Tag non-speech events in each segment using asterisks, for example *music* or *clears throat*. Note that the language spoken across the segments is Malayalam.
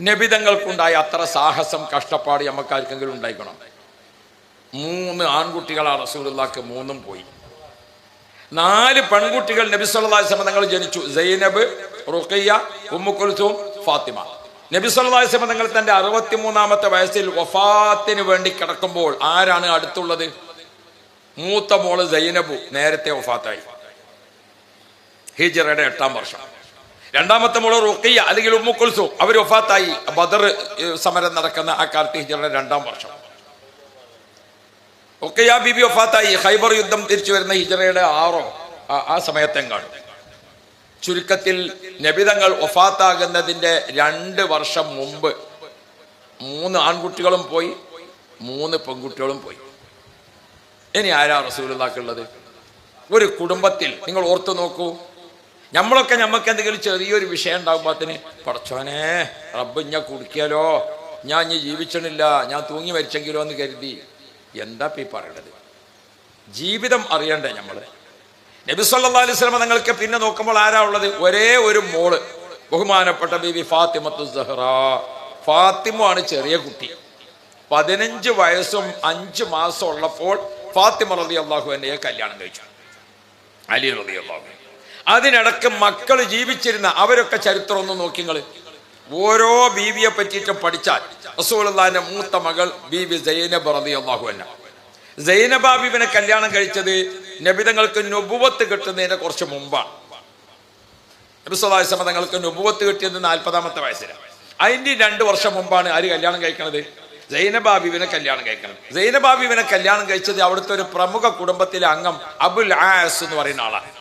നബിതങ്ങൾക്കുണ്ടായ അത്ര സാഹസം കഷ്ടപ്പാട് നമുക്ക് ആർക്കെങ്കിലും ഉണ്ടായിക്കണം? മൂന്ന് ആൺകുട്ടികളാ റസൂലുള്ളാക്ക് മൂന്നും പോയി. നാല് പെൺകുട്ടികൾ നബി സല്ലല്ലാഹു അലൈഹി തങ്ങൾ ജനിച്ചു. Zainab Ruqayya Ummu Kulsum Fatima. നബി സല്ലല്ലാഹു അലൈഹി തങ്ങൾ തന്റെ വയസ്സിൽ വഫാത്തിന് വേണ്ടി കിടക്കുമ്പോൾ ആരാണ് അടുത്തുള്ളത്? മൂത്ത മോൾ സൈനബു നേരത്തെ വഫാത്തായി. ഹിജറയുടെ എട്ടാം വർഷം. രണ്ടാമത്തെ മോൾ റുക്കയ്യ അല്ലെങ്കിൽ ഉമ്മുക്കുൽസു കുൽസൂം. അവർ ഒഫാത്തായി ബദർ സമരം നടക്കുന്ന ആ കാലത്ത് ഹിജറയുടെ രണ്ടാം വർഷം. റുക്കയ്യ ബിബി ഒഫാത്തായി ഹൈബർ യുദ്ധം തിരിച്ചു വരുന്ന ഹിജറയുടെ ആറോ ആ- ആ സമയത്തെങ്ങാണ് ചുരുക്കത്തിൽ നബിതങ്ങൾ ഒഫാത്താകുന്നതിന്റെ രണ്ട് വർഷം മുമ്പ് മൂന്ന് ആൺകുട്ടികളും പോയി മൂന്ന് പെൺകുട്ടികളും പോയി. ഇനി ആരാ റസൂലുള്ളാക്കുള്ളത് ഒരു കുടുംബത്തിൽ നിങ്ങൾ ഓർത്തു നോക്കൂ. നമ്മളൊക്കെ നമുക്ക് എന്തെങ്കിലും ചെറിയൊരു വിഷയം ഉണ്ടാകുമ്പോഴത്തിന് പടച്ചോനെ റബ്ബ് ഞാൻ കുടിക്കാലോ ഞാൻ ഇനി ജീവിച്ചണില്ല ഞാൻ തൂങ്ങി മരിച്ചെങ്കിലോ എന്ന് കരുതി. എന്താ ഈ പറയണത്? ജീവിതം അറിയണ്ടേ നമ്മൾ നബി സല്ലല്ലാഹു അലൈഹി വസല്ലം തങ്ങൾക്ക് പിന്നെ നോക്കുമ്പോൾ ആരാ ഉള്ളത്? ഒരേ ഒരു മോൾ ബഹുമാനപ്പെട്ട ബീവി ഫാത്തിമത്തു സഹറ. ഫാത്തിമ ആണ് ചെറിയ കുട്ടി. പതിനഞ്ച് വയസ്സും അഞ്ച് മാസം ഉള്ളപ്പോൾ ഫാത്തിമ റതി അള്ളാഹു എന്നെ കല്യാണം കഴിച്ചു. അലി റതി അള്ളാഹു അതിനിടക്ക് മക്കൾ ജീവിച്ചിരുന്ന അവരൊക്കെ ചരിത്രം ഒന്ന് നോക്കി നിങ്ങൾ ഓരോ ബീവിയെ പറ്റിയിട്ട് പഠിച്ചാൽ റസൂലുള്ളാഹിന്റെ മൂത്ത മകൾ ബീവി സൈനബ് റളിയല്ലാഹു അള്ളാഹു എന്ന സൈനബാബിബിനെ കല്യാണം കഴിച്ചത് നബിതങ്ങൾക്ക് നുബുവത്ത് കിട്ടുന്നതിന് കുറച്ച് മുമ്പാണ്. നബിസ്വലാസ്ലമ തങ്ങൾക്ക് നുബുവത്ത് കിട്ടിയത് നാൽപ്പതാമത്തെ വയസ്സിലാണ് അതിന്റെ രണ്ട് വർഷം മുമ്പാണ് ആര് കല്യാണം കഴിക്കണത്? സൈനബാബിബിനെ കല്യാണം കഴിക്കണം. സൈനബാബിബിനെ കല്യാണം കഴിച്ചത് അവിടുത്തെ ഒരു പ്രമുഖ കുടുംബത്തിലെ അംഗം അബുൽ ആസ് എന്ന് പറയുന്ന ആളാണ്.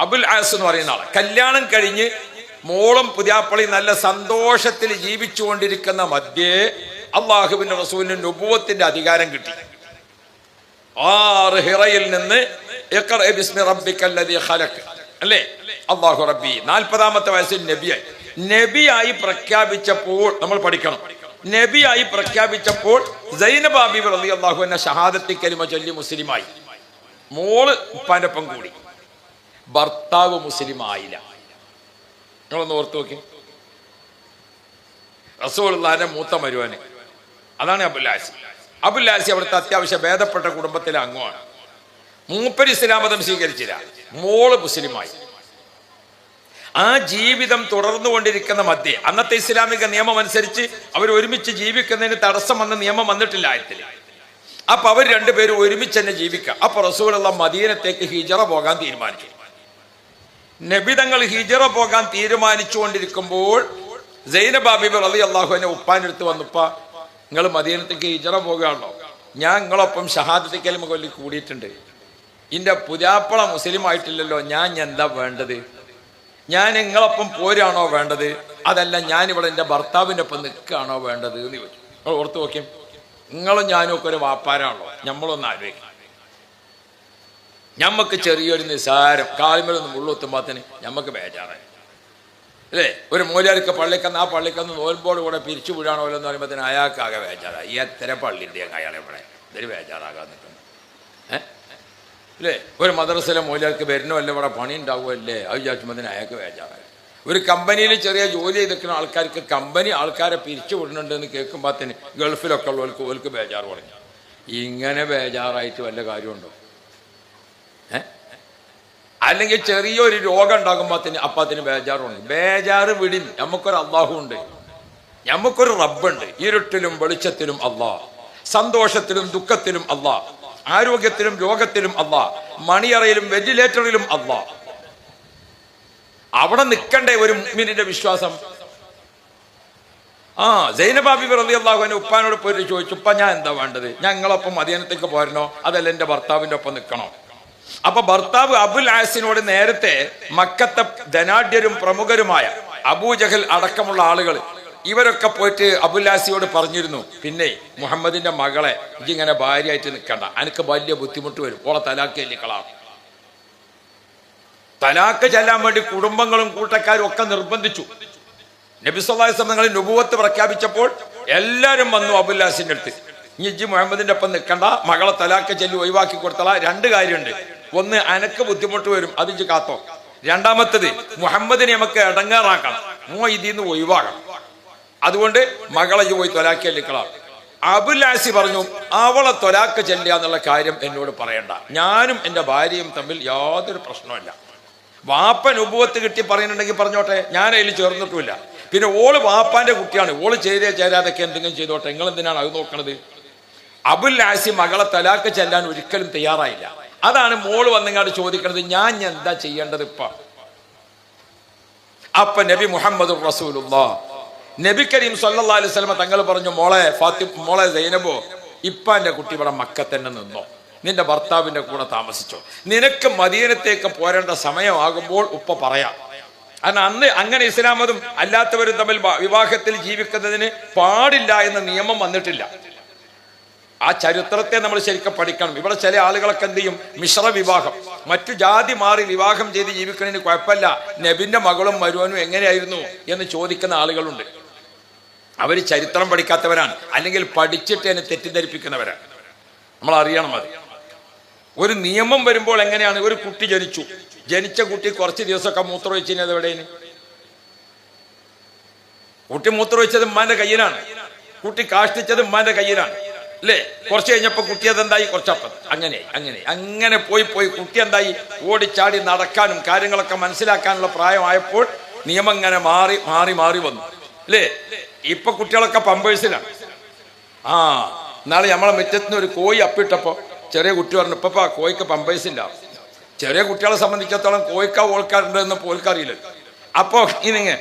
അബുൽ ആസ് എന്ന് പറയുന്ന ആൾ. കല്യാണം കഴിഞ്ഞ് മോളും പുതിയാപ്പളി നല്ല സന്തോഷത്തിൽ ജീവിച്ചു കൊണ്ടിരിക്കുന്ന മധ്യേ അള്ളാഹുബിന്റെ റസൂലിന് നുപൂവത്തിന്റെ അധികാരം കിട്ടി. ആറ് ഹിറയിൽ നിന്ന് അല്ലേ? അള്ളാഹു റബ്ബി. നാൽപ്പതാമത്തെ വയസ്സിൽ നബിയായി. നബിയായി പ്രഖ്യാപിച്ചപ്പോൾ നമ്മൾ പഠിക്കണം. നബിയായി പ്രഖ്യാപിച്ചപ്പോൾ സൈനബ് ഹബീബ് റളി അള്ളാഹു എന്ന ഷഹാദത്തി കലിമ ചൊല്ലി മുസ്ലിമായി. മോൾ ഉപ്പാനൊപ്പം കൂടി. ഭർത്താവ് മുസ്ലിം ആയില്ല നിങ്ങളൊന്ന് ഓർത്ത് നോക്കി. റസൂലുള്ളാന്റെ മൂത്ത മരുവാന്. അതാണ് അബുല്ലാസി അബുല്ലാസി അവിടുത്തെ അത്യാവശ്യം ഭേദപ്പെട്ട കുടുംബത്തിലെ അംഗമാണ് മൂപ്പര് ഇസ്ലാം മതം സ്വീകരിച്ചില്ല. മോൾ മുസ്ലിമായി. ആ ജീവിതം തുടർന്നു തുടർന്നുകൊണ്ടിരിക്കുന്ന മധ്യേ അന്നത്തെ ഇസ്ലാമിക നിയമം അനുസരിച്ച് അവർ ഒരുമിച്ച് ജീവിക്കുന്നതിന് തടസ്സം വന്ന നിയമം വന്നിട്ടില്ല ആയത്തിൽ അപ്പൊ അവർ രണ്ടുപേരും ഒരുമിച്ച് തന്നെ ജീവിക്കുക അപ്പൊ റസൂലുള്ള മദീനത്തേക്ക് ഹിജറ പോകാൻ തീരുമാനിച്ചു. നബിതങ്ങൾ ഹിജറ പോകാൻ തീരുമാനിച്ചുകൊണ്ടിരിക്കുമ്പോൾ സൈനബാബിബ് അലി അള്ളാഹുവിനെ ഉപ്പാനെടുത്ത് വന്നപ്പ നിങ്ങൾ മദീനത്തേക്ക് ഹിജറ പോകുകയാണല്ലോ ഞാൻ നിങ്ങളൊപ്പം ഷഹാദത്തിക്കലിമ കൊല്ലി കൂടിയിട്ടുണ്ട്. ഇന്റെ പുതിയാപ്പള മുസ്ലിം ആയിട്ടില്ലല്ലോ. ഞാൻ എന്താ വേണ്ടത്? ഞാൻ നിങ്ങളൊപ്പം പോരാണോ വേണ്ടത്? അതല്ല ഞാൻ ഇവിടെ എന്റെ ഭർത്താവിന്റെ ഒപ്പം നിൽക്കുകയാണോ വേണ്ടത്? എന്ന് ചോദിച്ചു. ഓർത്ത് നോക്കിയും. നിങ്ങളും ഞാനും ഒക്കെ ഒരു വാപ്പാരാണല്ലോ. നമ്മളൊന്ന് ആലോചിക്കും. ഞമ്മക്ക് ചെറിയൊരു നിസാരം. കാലിമലൊന്ന് മുള്ളുത്തുമ്പോത്തിന് ഞമ്മക്ക് ബേജാറായി. അല്ലേ? ഒരു മൂലർക്ക് പള്ളിക്കന്ന് ആ പള്ളിക്കന്ന് നോൽമ്പോട് കൂടെ പിരിച്ചു വിടാണോ എന്ന് പറയുമ്പോൾ അയാൾക്കാകെ ബേജാറായി. എത്ര പള്ളിന്റെ അയാളെ ഇവിടെ? ഇതൊരു ബേജാറാകാൻ നിൽക്കുന്നു. അല്ലേ? ഒരു മദ്രസയിലെ മൂലർക്ക് വരുന്നവല്ല ഇവിടെ പണി ഉണ്ടാവുമല്ലേ അത് വിചാരിച്ചുമ്പോൾ അയാൾക്ക് ബേജാറായി. ഒരു കമ്പനിയിൽ ചെറിയ ജോലി ചെയ്തിരിക്കുന്ന ആൾക്കാർക്ക് കമ്പനി ആൾക്കാരെ പിരിച്ചു വിടുന്നുണ്ട് എന്ന് കേൾക്കുമ്പോൾ തന്നെ ഗൾഫിലൊക്കെ ഉള്ളവർക്ക് ഓർക്ക് ബേജാറ് പറഞ്ഞു. ഇങ്ങനെ ബേജാറായിട്ട് വല്ല കാര്യമുണ്ടോ? അല്ലെങ്കിൽ ചെറിയൊരു രോഗം ഉണ്ടാകുമ്പോത്തിന് അപ്പത്തിന് ബേജാറുണ്ട്. ബേജാറ് വിടിൻ നമുക്കൊരു അള്ളാഹു ഉണ്ട്. നമുക്കൊരു റബ്ബുണ്ട്. ഇരുട്ടിലും വെളിച്ചത്തിലും അള്ളാഹ് സന്തോഷത്തിലും ദുഃഖത്തിലും അള്ളാഹ് ആരോഗ്യത്തിലും രോഗത്തിലും അള്ളാഹ് മണിയറയിലും വെന്റിലേറ്ററിലും അള്ളാഹ് അവിടെ നിൽക്കണ്ടേ ഒരു മിനിന്റെ വിശ്വാസം? ആ ജൈനബാബി വെറുതെ അള്ളാഹുവിനെ ഉപ്പാനോട് പോയിട്ട് ചോദിച്ചു ഉപ്പ ഞാൻ എന്താ വേണ്ടത്? ഞങ്ങളൊപ്പം മദീനത്തേക്ക് പോരണോ? അതല്ല എന്റെ ഭർത്താവിന്റെ ഒപ്പം നിൽക്കണോ? അപ്പൊ ഭർത്താവ് അബുൽ ആസിനോട് നേരത്തെ മക്കത്തെ ധനാഢ്യരും പ്രമുഖരുമായ അബൂജഹൽ അടക്കമുള്ള ആളുകൾ ഇവരൊക്കെ പോയിട്ട് അബുല്ലാസിയോട് പറഞ്ഞിരുന്നു പിന്നെ മുഹമ്മദിന്റെ മകളെ ഇങ്ങനെ ഭാര്യയായിട്ട് നിൽക്കണ്ട. എനിക്ക് വലിയ ബുദ്ധിമുട്ട് വരും. ഓളെ തലാക്ക് എല്ലിക്കളാണ് തലാക്ക് ചെല്ലാൻ വേണ്ടി കുടുംബങ്ങളും കൂട്ടക്കാരും ഒക്കെ നിർബന്ധിച്ചു. നബി സല്ലല്ലാഹു അലൈഹി വസല്ലം നുബുവത്ത് പ്രഖ്യാപിച്ചപ്പോൾ എല്ലാവരും വന്നു അബുല്ലാസിന്റെ അടുത്ത്. ഇനി മുഹമ്മദിന്റെ ഒപ്പം നിൽക്കണ്ട. മകളെ തലാക്ക് ചെല്ലി ഒഴിവാക്കി കൊടുത്തള രണ്ട് കാര്യമുണ്ട്. ഒന്ന് അനക്ക് ബുദ്ധിമുട്ട് വരും അത് കാത്തോ. രണ്ടാമത്തത് മുഹമ്മദിനെ നമുക്ക് ഇടങ്ങാറാക്കണം. മോ ഇതിൽ നിന്ന് ഒഴിവാകണം. അതുകൊണ്ട് മകളെ പോയി തൊലാക്കി അല്ലിക്കളാം അബുലാസി പറഞ്ഞു അവളെ തൊലാക്ക് ചെല്ലുക എന്നുള്ള കാര്യം എന്നോട് പറയണ്ട. ഞാനും എന്റെ ഭാര്യയും തമ്മിൽ യാതൊരു പ്രശ്നമില്ല വാപ്പൻ ഉപവത്ത് കിട്ടി പറയുന്നുണ്ടെങ്കിൽ പറഞ്ഞോട്ടെ ഞാൻ അതിൽ ചേർന്നിട്ടുമില്ല. പിന്നെ ഓൾ വാപ്പാന്റെ കുട്ടിയാണ്. ഓൾ ചെയ്തേ ചേരാതൊക്കെ എന്തെങ്കിലും ചെയ്തോട്ടെ. നിങ്ങൾ എന്തിനാണ് അത് നോക്കണത്? അബുൽ ആസി മകളെ തലാക്ക് ചെല്ലാൻ ഒരിക്കലും തയ്യാറായില്ല. അതാണ് മോൾ വന്നിങ്ങാട് ചോദിക്കുന്നത് ഞാൻ എന്താ ചെയ്യേണ്ടത് ഇപ്പ? അപ്പ നബി മുഹമ്മദ് റസൂലുള്ള. നബി കരീം സല്ലാ അലൈഹി സ്വലമ തങ്ങൾ പറഞ്ഞു മോളെ ഫാത്തി മോളെ സൈനബോ ഇപ്പാന്റെ കുട്ടി ഇവിടെ മക്ക തന്നെ നിന്നോ. നിന്റെ ഭർത്താവിന്റെ കൂടെ താമസിച്ചോ. നിനക്ക് മദീനത്തേക്ക് പോരേണ്ട സമയമാകുമ്പോൾ ഉപ്പ പറയാം. കാരണം അന്ന് അങ്ങനെ ഇസ്ലാമതും അല്ലാത്തവരും തമ്മിൽ വിവാഹത്തിൽ ജീവിക്കുന്നതിന് പാടില്ല എന്ന നിയമം വന്നിട്ടില്ല. ആ ചരിത്രത്തെ നമ്മൾ ശരിക്കും പഠിക്കണം. ഇവിടെ ചില ആളുകളൊക്കെ എന്ത് ചെയ്യും? മിശ്ര വിവാഹം. മറ്റു ജാതി മാറി വിവാഹം ചെയ്ത് ജീവിക്കുന്നതിന് കുഴപ്പമില്ല. നബിന്റെ മകളും മരുവനും എങ്ങനെയായിരുന്നു എന്ന് ചോദിക്കുന്ന ആളുകളുണ്ട്. അവർ ചരിത്രം പഠിക്കാത്തവരാണ്. അല്ലെങ്കിൽ പഠിച്ചിട്ട് എന്നെ തെറ്റിദ്ധരിപ്പിക്കുന്നവരാണ്. നമ്മൾ അറിയണം അത്. ഒരു നിയമം വരുമ്പോൾ എങ്ങനെയാണ്? ഒരു കുട്ടി ജനിച്ചു. ജനിച്ച കുട്ടി കുറച്ച് ദിവസമൊക്കെ മൂത്രമൊഴിച്ചത് എവിടെയാണ്? കുട്ടി മൂത്രമൊഴിച്ചത് ഉമ്മാന്റെ കയ്യിലാണ്. കുട്ടി കാഷ്ടിച്ചത് ഉമ്മാന്റെ കയ്യിലാണ്. അല്ലേ കുറച്ച് കഴിഞ്ഞപ്പോൾ കുട്ടി അതെന്തായി കുറച്ചപ്പം അങ്ങനെ അങ്ങനെ. അങ്ങനെ പോയി പോയി കുട്ടി എന്തായി ഓടിച്ചാടി നടക്കാനും കാര്യങ്ങളൊക്കെ മനസ്സിലാക്കാനുള്ള പ്രായമായപ്പോൾ നിയമം ഇങ്ങനെ മാറി മാറി മാറി വന്നു. അല്ലേ ഇപ്പൊ കുട്ടികളൊക്കെ പമ്പേഴ്സിലാണ്. ആ നാളെ നമ്മളെ മുറ്റത്തിന് ഒരു കോഴി അപ്പിട്ടപ്പോ ചെറിയ കുട്ടി പറഞ്ഞു ഇപ്പൊ കോഴിക്ക് പമ്പേഴ്സില്ല. ചെറിയ കുട്ടികളെ സംബന്ധിച്ചിടത്തോളം കോഴിക്ക ഓൾക്കാരുണ്ട് എന്ന് പോൽക്കറിയില്ല അപ്പോ ഇതിങ്ങനെ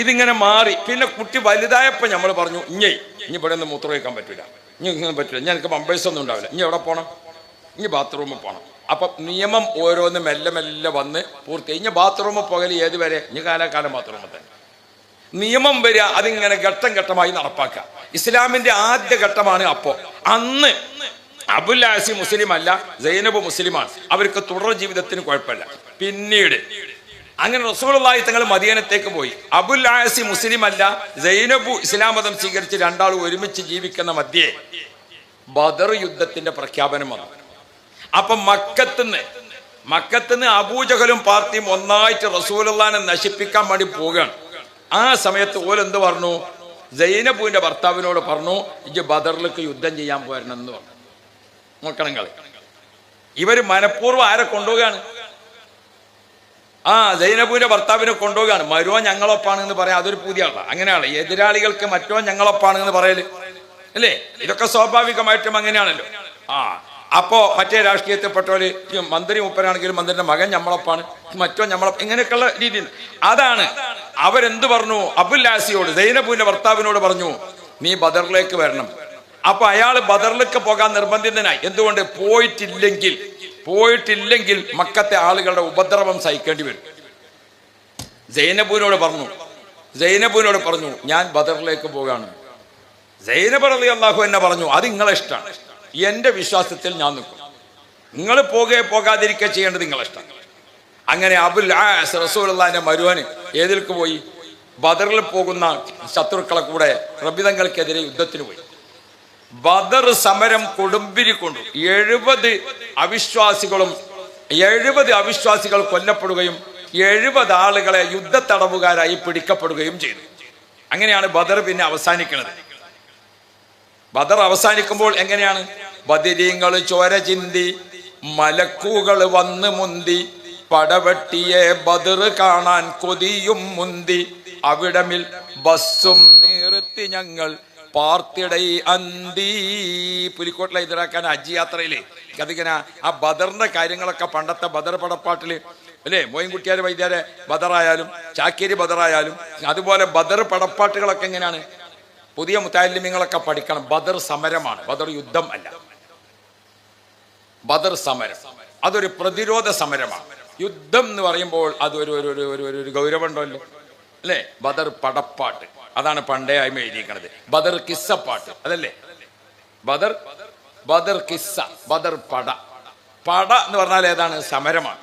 ഇതിങ്ങനെ മാറി. പിന്നെ കുട്ടി വലുതായപ്പോ നമ്മൾ പറഞ്ഞു ഇഞ്ഞേ ഇനി ഇവിടെ നിന്ന് മൂത്രം വയ്ക്കാൻ പറ്റില്ല ഇനി ഇങ്ങനെ പറ്റില്ല. ഞാൻ എനിക്ക് പമ്പേഴ്സ് ഒന്നും ഉണ്ടാവില്ല. ഇനി എവിടെ പോകണം ഇനി ബാത്റൂമിൽ പോകണം അപ്പം നിയമം ഓരോന്ന് മെല്ലെ മെല്ലെ വന്ന് പൂർത്തി ഇനി ബാത്റൂമിൽ പോകൽ ഏത് വരെ? ഇനി കാലാകാലം ബാത്റൂമിൽ തന്നെ. നിയമം വരിക അതിങ്ങനെ ഘട്ടം ഘട്ടമായി നടപ്പാക്കുക. ഇസ്ലാമിന്റെ ആദ്യ ഘട്ടമാണ് അപ്പോൾ അന്ന് അബുൽ മുസ്ലിം അല്ല സൈനബ് മുസ്ലിമാണ്. അവർക്ക് തുടർ ജീവിതത്തിന് കുഴപ്പമില്ല. പിന്നീട് അങ്ങനെ റസൂലുള്ളാഹി തങ്ങൾ മദീനത്തേക്ക് പോയി. അബുൽ ആസി മുസ്ലിം അല്ല സൈനബു ഇസ്ലാം മതം സ്വീകരിച്ച് രണ്ടാളും ഒരുമിച്ച് ജീവിക്കുന്ന മധ്യേ ബദർ യുദ്ധത്തിന്റെ പ്രഖ്യാപനം വന്നു. അപ്പൊ മക്കത്തുനിന്ന് മക്കത്തുനിന്ന് അബൂജഹലും പാർട്ടിയും ഒന്നായിട്ട് റസൂലുള്ളാനെ നശിപ്പിക്കാൻ വേണ്ടി പോവുകയാണ്. ആ സമയത്ത് ഓലെന്ത് പറഞ്ഞു? സൈനബുവിന്റെ ഭർത്താവിനോട് പറഞ്ഞു ഇജ് ബദറിലേക്ക് യുദ്ധം ചെയ്യാൻ പോരണം എന്ന് പറഞ്ഞു. നോക്കണം കളി. ഇവർ മനഃപൂർവം ആരെ കൊണ്ടുപോവുകയാണ്? ആ സൈനബുവിന്റെ ഭർത്താവിനെ കൊണ്ടുപോവുകയാണ്. മരുവോ ഞങ്ങളൊപ്പാണ് എന്ന് പറയാം അതൊരു പുതിയ ആളാണ് അങ്ങനെയാണ് എതിരാളികൾക്ക് മറ്റോ ഞങ്ങളൊപ്പാണ് എന്ന് പറയൽ. അല്ലേ? ഇതൊക്കെ സ്വാഭാവികമായിട്ടും അങ്ങനെയാണല്ലോ. ആ അപ്പോ മറ്റേ രാഷ്ട്രീയത്തെ പെട്ടവര് മന്ത്രി മുപ്പനാണെങ്കിലും മന്ത്രിന്റെ മകൻ ഞമ്മളപ്പാണ്. മറ്റോ ഞമ്മളപ്പ ഇങ്ങനെയൊക്കെയുള്ള രീതിയിൽ അതാണ്. അവരെന്ത് പറഞ്ഞു? അബുല്ലാസിയോട് സൈനബുവിന്റെ ഭർത്താവിനോട് പറഞ്ഞു നീ ബദറിലേക്ക് വരണം. അപ്പൊ അയാൾ ബദറിലേക്ക് പോകാൻ നിർബന്ധിതനായി. എന്തുകൊണ്ട്? പോയിട്ടില്ലെങ്കിൽ. പോയിട്ടില്ലെങ്കിൽ മക്കത്തെ ആളുകളുടെ ഉപദ്രവം സഹിക്കേണ്ടി വരും. ജൈനബുവിനോട് പറഞ്ഞു ജൈനബുവിനോട് പറഞ്ഞു ഞാൻ ബദറിലേക്ക് പോകാണ് ജൈനബർ അലി അള്ളാഹു എന്നെ പറഞ്ഞു അത് നിങ്ങളെ ഇഷ്ടമാണ് എന്റെ വിശ്വാസത്തിൽ ഞാൻ നിൽക്കും. നിങ്ങൾ പോകെ പോകാതിരിക്കുക ചെയ്യേണ്ടത് നിങ്ങളെ ഇഷ്ടം അങ്ങനെ അബുൽ ആസ് റസൂലുള്ളാന്റെ മരുവന് ഏതിൽക്ക് പോയി? ബദറിൽ പോകുന്ന ശത്രുക്കളെ കൂടെ റബിതങ്ങൾക്കെതിരെ യുദ്ധത്തിന് പോയി. ബദർ സമരം കൊടുമ്പിരി കൊണ്ടു. എഴുപത് അവിശ്വാസികളും എഴുപത് അവിശ്വാസികൾ കൊല്ലപ്പെടുകയും എഴുപത് ആളുകളെ യുദ്ധ തടവുകാരായി പിടിക്കപ്പെടുകയും ചെയ്തു. അങ്ങനെയാണ് ബദർ പിന്നെ അവസാനിക്കുന്നത്. ബദർ അവസാനിക്കുമ്പോൾ എങ്ങനെയാണ്? ബദിരീങ്ങൾ ചോര ചിന്തി മലക്കൂകൾ വന്ന് മുന്തി പടവെട്ടിയെ ബദർ കാണാൻ കൊതിയും മുന്തി അവിടമിൽ ബസ്സും നിർത്തി ഞങ്ങൾ പാർത്തിടൈ അന്തി പുലിക്കോട്ടിലെ എതിരാക്കാൻ ഹജ്ജ് യാത്രയിൽ. അതിങ്ങനെ ആ ബദറിന്റെ കാര്യങ്ങളൊക്കെ പണ്ടത്തെ ബദർ പടപ്പാട്ടിൽ അല്ലേ? മോയിൻകുട്ടിയാർ വൈദ്യാരെ ബദറായാലും ചാക്കേരി ബദറായാലും അതുപോലെ ബദർ പടപ്പാട്ടുകളൊക്കെ എങ്ങനെയാണ്? പുതിയ മുത്താലിമ്യങ്ങളൊക്കെ പഠിക്കണം. ബദർ സമരമാണ്. ബദർ യുദ്ധം അല്ല. ബദർ സമരം. അതൊരു പ്രതിരോധ സമരമാണ്. യുദ്ധം എന്ന് പറയുമ്പോൾ അതൊരു ഒരു ഒരു ഒരു ഒരു ഗൗരവമുണ്ടല്ലോ. അല്ലേ? ബദർ പടപ്പാട്ട്. അതാണ് പണ്ടേ ആയ്മ എഴുതിയിരിക്കണത്. ബദർ കിസ്സ പാട്ട്. അതല്ലേ? ബദർ ബദർ കിസ്സ ബദർ പട. പട എന്ന് പറഞ്ഞാൽ ഏതാണ്? സമരമാണ്.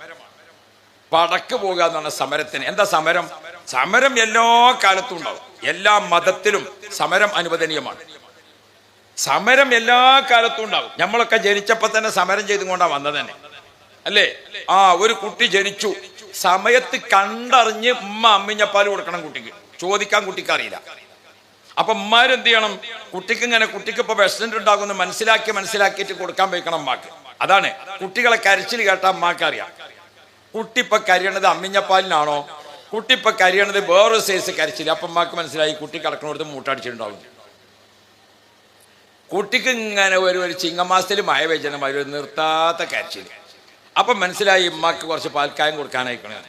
പടക്ക് പോകുക എന്ന് പറഞ്ഞ സമരത്തിന്. എന്താ സമരം? സമരം എല്ലാ കാലത്തും ഉണ്ടാവും. എല്ലാ മതത്തിലും സമരം അനുവദനീയമാണ്. സമരം എല്ലാ കാലത്തും ഉണ്ടാവും. നമ്മളൊക്കെ ജനിച്ചപ്പോ തന്നെ സമരം ചെയ്തുകൊണ്ടാണ് വന്നത് തന്നെ അല്ലേ? ആ ഒരു കുട്ടി ജനിച്ചു. സമയത്ത് കണ്ടറിഞ്ഞ് ഉമ്മ അമ്മിഞ്ഞപ്പാൽ കൊടുക്കണം കുട്ടിക്ക്. ചോദിക്കാൻ കുട്ടിക്ക് അറിയില്ല. അപ്പൊ ഉമ്മാരെന്ത് ചെയ്യണം? കുട്ടിക്ക് ഇങ്ങനെ കുട്ടിക്ക് ഇപ്പൊ വിഷന്റ് ഉണ്ടാകുമെന്ന് മനസ്സിലാക്കി മനസ്സിലാക്കിയിട്ട് കൊടുക്കാൻ പോയിക്കണം അമ്മയ്ക്ക് അതാണ്. കുട്ടികളെ കരച്ചിൽ കേട്ട അമ്മയ്ക്ക് അറിയാം. കുട്ടി ഇപ്പൊ കരിയണത് അമ്മിഞ്ഞപ്പാലിനാണോ? കുട്ടി ഇപ്പൊ കരിയണത് വേറൊരു സൈസ് കരച്ചിൽ അപ്പൊ അമ്മയ്ക്ക് മനസ്സിലായി കുട്ടി കിടക്കണോടത്ത് മൂട്ടടിച്ചിട്ടുണ്ടാവും. കുട്ടിക്ക് ഇങ്ങനെ ഒരു ഒരു ചിങ്ങമാസത്തിൽ മഴ വെച്ചണം ഒരു നിർത്താത്ത കരച്ചിൽ അപ്പൊ മനസ്സിലായി ഉമ്മക്ക് കുറച്ച് പാൽക്കായം കൊടുക്കാനായിക്കണേ.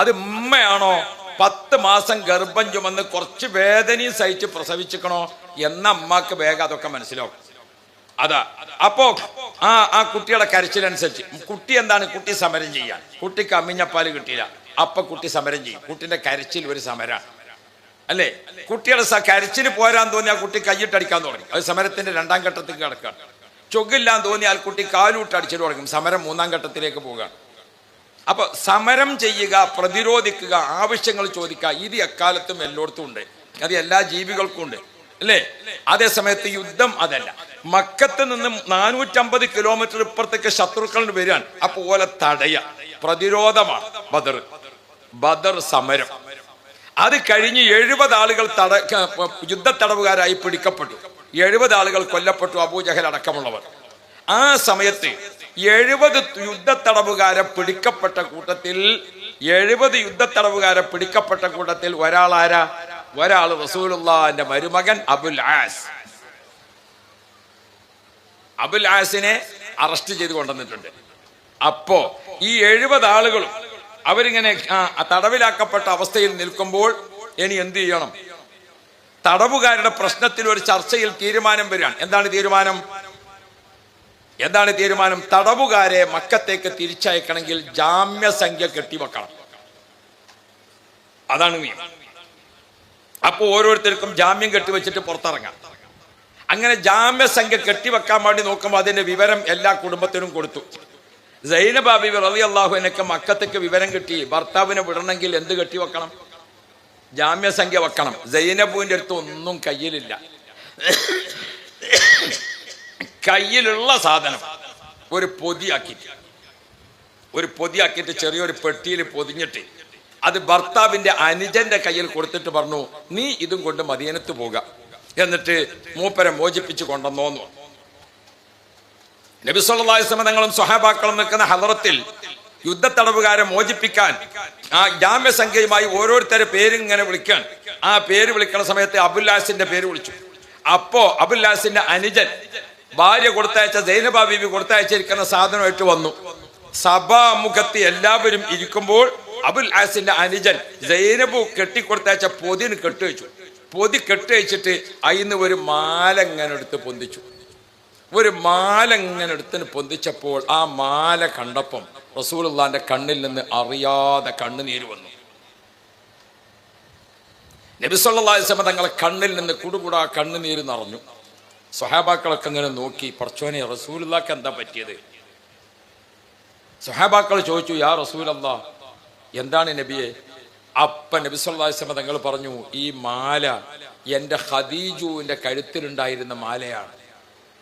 അത് ഉമ്മയാണോ? പത്ത് മാസം ഗർഭം ചുമന്ന് കുറച്ച് വേദനയും സഹിച്ച് പ്രസവിച്ചിക്കണോ എന്ന അമ്മയ്ക്ക് വേഗം അതൊക്കെ മനസ്സിലാവും. അതാ അപ്പോ ആ ആ കുട്ടിയുടെ കരച്ചിലനുസരിച്ച് കുട്ടി എന്താണ് കുട്ടി സമരം ചെയ്യാൻ. കുട്ടിക്ക് അമ്മിഞ്ഞപ്പാൽ കിട്ടിയില്ല. അപ്പൊ കുട്ടി സമരം ചെയ്യും. കുട്ടിന്റെ കരച്ചിൽ ഒരു സമരമാണ് അല്ലേ? കുട്ടിയുടെ കരച്ചിന് പോരാൻ ആ കുട്ടി കൈയിട്ടടിക്കാൻ തുടങ്ങി. അത് സമരത്തിന്റെ രണ്ടാം ഘട്ടത്തിൽ കിടക്കുകയാണ് ചൊഗില്ലാൻ തോന്നിയാൽ കുട്ടി കാലൂട്ട് അടിച്ചിട്ട് തുടങ്ങും. സമരം മൂന്നാം ഘട്ടത്തിലേക്ക് പോവുകയാണ്. അപ്പൊ സമരം ചെയ്യുക പ്രതിരോധിക്കുക ആവശ്യങ്ങൾ ചോദിക്കുക ഇത് എക്കാലത്തും എല്ലായിടത്തും ഉണ്ട്. അത് എല്ലാ ജീവികൾക്കും ഉണ്ട്. അല്ലേ? അതേ സമയത്ത് യുദ്ധം അതല്ല. മക്കത്ത് നിന്ന് നാനൂറ്റമ്പത് കിലോമീറ്റർ ഇപ്പുറത്തേക്ക് ശത്രുക്കൾ വരികയാണ് അപ്പോലെ തടയ പ്രതിരോധമാണ് ബദർ. ബദർ സമരം. അത് കഴിഞ്ഞ് എഴുപത് ആളുകൾ തട യുദ്ധ യുദ്ധത്തടവുകാരായി പിടിക്കപ്പെട്ടു. എഴുപത് ആളുകൾ കൊല്ലപ്പെട്ടു അബൂജഹൽ അടക്കമുള്ളവർ. ആ സമയത്ത് എഴുപത് യുദ്ധത്തടവുകാരെ പിടിക്കപ്പെട്ട കൂട്ടത്തിൽ എഴുപത് യുദ്ധത്തടവുകാരെ പിടിക്കപ്പെട്ട കൂട്ടത്തിൽ ഒരാൾ ആരാ ഒരാൾ റസൂലുള്ളാന്റെ മരുമകൻ അബുൽ ആസ്. അബുൽ ആസിനെ അറസ്റ്റ് ചെയ്ത് കൊണ്ടുവന്നിട്ടുണ്ട്. അപ്പോ ഈ എഴുപത് ആളുകളും അവരിങ്ങനെ തടവിലാക്കപ്പെട്ട അവസ്ഥയിൽ നിൽക്കുമ്പോൾ ഇനി എന്ത് ചെയ്യണം? തടവുകാരുടെ പ്രശ്നത്തിൽ ഒരു ചർച്ചയിൽ തീരുമാനം വരികയാണ്. എന്താണ് തീരുമാനം? എന്താണ് തീരുമാനം? തടവുകാരെ മക്കത്തേക്ക് തിരിച്ചയക്കണമെങ്കിൽ ജാമ്യസംഖ്യ കെട്ടിവെക്കണം. അതാണ് നിയമം. അപ്പോൾ ഓരോരുത്തർക്കും ജാമ്യം കെട്ടിവെച്ചിട്ട് പുറത്തിറങ്ങാം. അങ്ങനെ ജാമ്യസംഖ്യ കെട്ടിവെക്കാൻ വേണ്ടി നോക്കുമ്പോൾ അതിന്റെ വിവരം എല്ലാ കുടുംബത്തിനും കൊടുത്തു. സൈനബാബി റലി അള്ളാഹുവിനൊക്കെ മക്കത്തേക്ക് വിവരം കിട്ടി. ഭർത്താവിനെ വിടണമെങ്കിൽ എന്ത് കെട്ടിവെക്കണം? ജാമ്യസംഖ്യ വെക്കണം. സൈനബുവിന്റെ അടുത്ത് ഒന്നും കയ്യിലില്ല. കയ്യിലുള്ള സാധനം. ഒരു പൊതിയാക്കിയിട്ട് ഒരു പൊതിയാക്കിയിട്ട് ചെറിയൊരു പെട്ടിയിൽ പൊതിഞ്ഞിട്ട് അത് ഭർത്താവിന്റെ അനുജന്റെ കയ്യിൽ കൊടുത്തിട്ട് പറഞ്ഞു നീ ഇതും കൊണ്ട് മദീനത്ത് പോക. എന്നിട്ട് മൂപ്പരെ മോചിപ്പിച്ച് കൊണ്ടുവന്നോന്നു. നബിസ്വല്ലാസ്ലമ തങ്ങളും സ്വഹാബാക്കളും നിൽക്കുന്ന ഹലറത്തിൽ യുദ്ധത്തടവുകാരെ മോചിപ്പിക്കാൻ ആ ജാമ്യസംഖ്യയുമായി ഓരോരുത്തരെ പേരിങ്ങനെ വിളിക്കാൻ. ആ പേര് വിളിക്കുന്ന സമയത്ത് അബുല്ലാസിന്റെ പേര് വിളിച്ചു. അപ്പോ അബുല്ലാസിന്റെ അനുജൻ ഭാര്യ കൊടുത്തയച്ച സൈനബ ബീവി കൊടുത്തയച്ചിരിക്കുന്ന സാധനമായിട്ട് വന്നു. സഭാമുഖത്ത് എല്ലാവരും ഇരിക്കുമ്പോൾ അബുൽ ആസിന്റെ അനുജൻ സൈനബു കെട്ടിക്കൊടുത്തയച്ച പൊതിന് കെട്ടുവെച്ചു. പൊതി കെട്ടുവെച്ചിട്ട് അയിന്ന് ഒരു മാല ഇങ്ങനെ എടുത്ത് പൊന്തിച്ചു. ഒരു മാല പൊന്തിച്ചപ്പോൾ ആ മാല കണ്ടപ്പം റസൂലുള്ളാന്റെ കണ്ണിൽ നിന്ന് അറിയാതെ കണ്ണുനീര് വന്നു. നബിസ്വല്ലാസ്മ തങ്ങളെ കണ്ണിൽ നിന്ന് കുടുകുടാ കണ്ണുനീര് നിറഞ്ഞു. സ്വഹാബാക്കളൊക്കെ ഇങ്ങനെ നോക്കി പറച്ചോനെ റസൂലുള്ളാക്ക് എന്താ പറ്റിയത്? സ്വഹാബാക്കൾ ചോദിച്ചു യാ റസൂലല്ല എന്താണ് നബിയെ? അപ്പ നബി നബിസ്വല്ലാസ്മ തങ്ങൾ പറഞ്ഞു ഈ മാല എന്റെ ഖദീജുവിന്റെ കഴുത്തിലുണ്ടായിരുന്ന മാലയാണ്.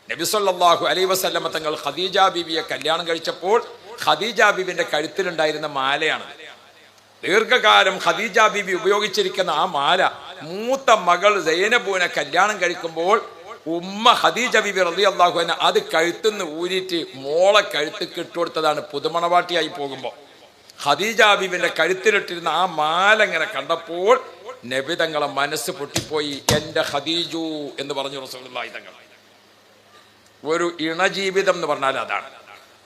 നബി നബിസല്ലാഹു അലൈ വസല്ലമ തങ്ങൾ ഖദീജ ബിബിയെ കല്യാണം കഴിച്ചപ്പോൾ ഖദീജ ബീവിന്റെ കഴുത്തിലുണ്ടായിരുന്ന മാലയാണ്. ദീർഘകാലം ഖദീജ ബിബി ഉപയോഗിച്ചിരിക്കുന്ന ആ മാല മൂത്ത മകൾ സൈനബുവിനെ കല്യാണം കഴിക്കുമ്പോൾ ഉമ്മ ഖദീജ ബീബി റതി അള്ളാഹുവിനെ അത് കഴുത്തുനിന്ന് ഊരിയിട്ട് മോളെ കഴുത്ത് കിട്ടുകൊടുത്തതാണ് പുതുമണവാട്ടിയായി പോകുമ്പോൾ ഹദീജ ബിബിന്റെ കഴുത്തിലിട്ടിരുന്ന ആ മാല ഇങ്ങനെ കണ്ടപ്പോൾ നബി തങ്ങളെ മനസ്സ് പൊട്ടിപ്പോയി എന്റെ ഹദീജു എന്ന് പറഞ്ഞു റസൂലുള്ളാഹി തങ്ങൾ. ഒരു ഇണജീവിതം എന്ന് പറഞ്ഞാൽ അതാണ്.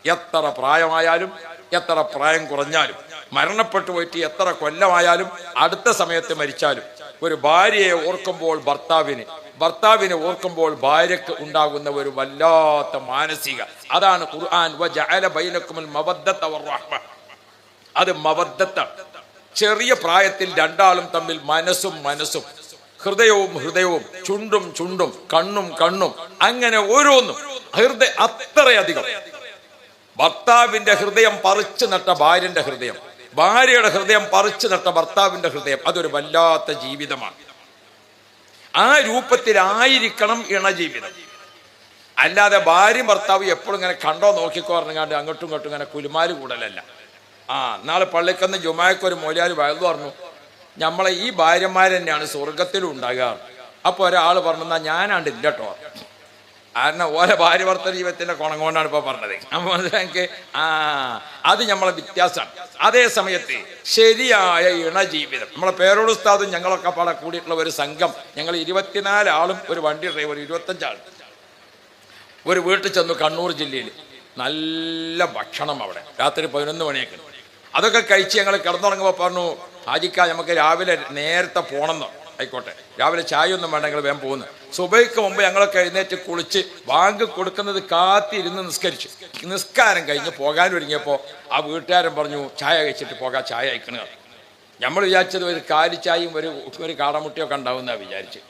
എത്ര പ്രായമായാലും എത്ര പ്രായം കുറഞ്ഞാലും മരണപ്പെട്ടു പോയിട്ട് എത്ര കൊല്ലമായാലും അടുത്ത സമയത്ത് മരിച്ചാലും ഒരു ഭാര്യയെ ഓർക്കുമ്പോൾ ഭർത്താവിന് ഭർത്താവിനെ ഓർക്കുമ്പോൾ ഭാര്യക്ക് ഉണ്ടാകുന്ന ഒരു വല്ലാത്ത മാനസിക. അതാണ് ഖുർആൻ അത് മവദ്ദത്താണ് ചെറിയ പ്രായത്തിൽ രണ്ടാളും തമ്മിൽ മനസ്സും മനസ്സും ഹൃദയവും ഹൃദയവും ചുണ്ടും ചുണ്ടും കണ്ണും കണ്ണും അങ്ങനെ ഓരോന്നും. ഹൃദയ അത്രയധികം. ഭർത്താവിന്റെ ഹൃദയം പറിച്ചു നട്ട ഭാര്യന്റെ ഹൃദയം ഭാര്യയുടെ ഹൃദയം പറിച്ചു നട്ട ഭർത്താവിന്റെ ഹൃദയം അതൊരു വല്ലാത്ത ജീവിതമാണ്. ആ രൂപത്തിലായിരിക്കണം ഇണജീവിതം. അല്ലാതെ ഭാര്യയും ഭർത്താവും എപ്പോഴും ഇങ്ങനെ കണ്ടോ നോക്കിക്കോ പറഞ്ഞാണ്ട് അങ്ങോട്ടും ഇങ്ങോട്ടും ഇങ്ങനെ കുലുമാൽ കൂടലല്ല. ആ നാളെ പള്ളിക്കന്ന് ജുമായക്ക് ഒരു വയലു പറഞ്ഞു നമ്മളെ ഈ ഭാര്യമാർ തന്നെയാണ് സ്വർഗത്തിലും ഉണ്ടാകാറ് അപ്പൊ ഒരാൾ പറഞ്ഞാൽ "എന്നാ ഞാനാണ്ട് ഇല്ല കേട്ടോ കാരണം ഓരോ ഭാര്യ ഭർത്തൃ ജീവിതത്തിന്റെ കോണം കൊണ്ടാണ് ഇപ്പൊ പറഞ്ഞത്. അപ്പൊ മനസ്സിലാക്കി ആ അത് നമ്മളെ വ്യത്യാസമാണ്. അതേ സമയത്ത് ശരിയായ ഇണജീവിതം. നമ്മളെ പേരോട് ഉസ്താദും ഞങ്ങളൊക്കെ പാടെ കൂടിയിട്ടുള്ള ഒരു സംഘം. ഞങ്ങൾ ഇരുപത്തിനാല് ആളും ഒരു വണ്ടി ഡ്രൈവർ ഇരുപത്തഞ്ചാൾ. ഒരു വീട്ടിൽ ചെന്നു കണ്ണൂർ ജില്ലയിൽ. നല്ല ഭക്ഷണം അവിടെ. രാത്രി പതിനൊന്ന് മണിയൊക്കെ. അതൊക്കെ കഴിച്ച് ഞങ്ങൾ കിടന്നുറങ്ങുമ്പോൾ പറഞ്ഞു ഹാജിക്ക നമുക്ക് രാവിലെ നേരത്തെ പോകണമെന്നോ ആയിക്കോട്ടെ. രാവിലെ ചായ ഒന്നും വേണ്ട ഞങ്ങൾ വേഗം പോകുന്നു. സുബൈക്ക് മുമ്പ് ഞങ്ങളൊക്കെ എഴുന്നേറ്റ് കുളിച്ച് ബാങ്ക് കൊടുക്കുന്നത് കാത്തിരുന്ന് നിസ്കരിച്ചു. നിസ്കാരം കഴിഞ്ഞ് പോകാൻ ഒരുങ്ങിയപ്പോൾ ആ വീട്ടുകാരൻ പറഞ്ഞു ചായ കഴിച്ചിട്ട് പോകാം ചായ അയക്കണ നമ്മൾ വിചാരിച്ചത് ഒരു കാലിച്ചായും ഒരു ഒരു കാടമുട്ടിയൊക്കെ ഉണ്ടാവുന്ന വിചാരിച്ച്.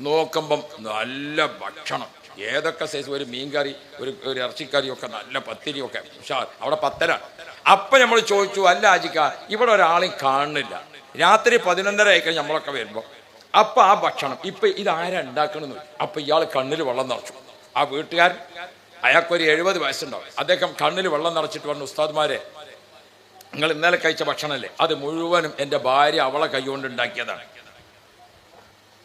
നോക്കുമ്പം നല്ല ഭക്ഷണം. ഏതൊക്കെ സൈസ് ഒരു മീൻകറി ഒരു ഒരു ഇറച്ചിക്കറിയൊക്കെ നല്ല പത്തിരിയൊക്കെ. ഉഷാർ അവിടെ പത്തരാണ് അപ്പം നമ്മൾ ചോദിച്ചു അല്ല ആജിക്ക ഇവിടെ ഒരാളെയും കാണുന്നില്ല. രാത്രി പതിനൊന്നര ആയിക്കഴിഞ്ഞ് നമ്മളൊക്കെ വരുമ്പോൾ അപ്പം ആ ഭക്ഷണം ഇപ്പൊ ഇതാരാ ഉണ്ടാക്കണമെന്ന് അപ്പൊ ഇയാൾ കണ്ണിൽ വെള്ളം നിറച്ചു. ആ വീട്ടുകാരൻ അയാൾക്കൊരു എഴുപത് വയസ്സുണ്ടാവും. അദ്ദേഹം കണ്ണിൽ വെള്ളം നിറച്ചിട്ട് പറഞ്ഞു ഉസ്താദ്മാരെ നിങ്ങൾ ഇന്നലെ കഴിച്ച ഭക്ഷണമല്ലേ? അത് മുഴുവനും എന്റെ ഭാര്യ അവളെ കൈകൊണ്ട് ഉണ്ടാക്കിയതാണ്.